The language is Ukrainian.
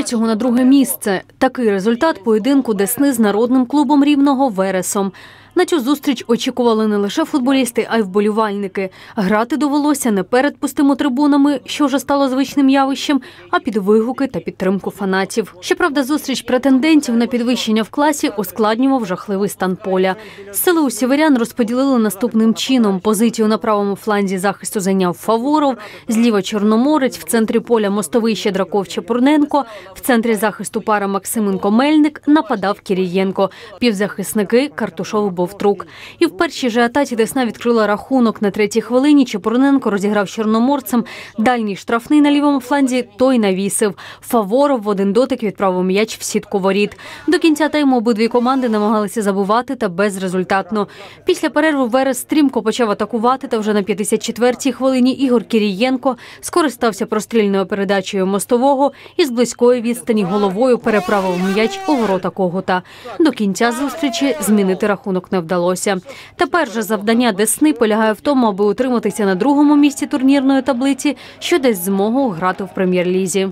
третього на друге місце. Такий результат поєдинку Десни з народним клубом рівного Вересом. На цю зустріч очікували не лише футболісти, а й вболівальники. Грати довелося не перед пустими трибунами, що вже стало звичним явищем, а під вигуки та підтримку фанатів. Щоправда, зустріч претендентів на підвищення в класі ускладнював жахливий стан поля. Сили у сіверян розподілили наступним чином. Позицію на правому фланзі захисту зайняв Фаворов, зліва Чорноморець, в центрі поля мостовий Щедраков Чепурненко, в центрі захисту пара Максименко Мельник нападав Кірієнко. Півзахисники Картушов Бовтрук. І в першій же атаці Десна відкрила рахунок на третій хвилині. Чепурненко розіграв чорноморцем. Дальній штрафний на лівому фланзі той навісив. Фаворов в один дотик відправив м'яч в сітку воріт. До кінця тайму обидві команди намагалися забувати та безрезультатно. Після перерви Верес стрімко почав атакувати. Та вже на 54-й хвилині Ігор Кірієнко скористався прострільною передачею мостового і з близької відстані головою переправив м'яч у ворота когута. До кінця зустрічі змінити рахунок не вдалося. Тепер же завдання Десни полягає в тому, аби утриматися на другому місці турнірної таблиці, що дасть змогу грати в прем'єр-лізі.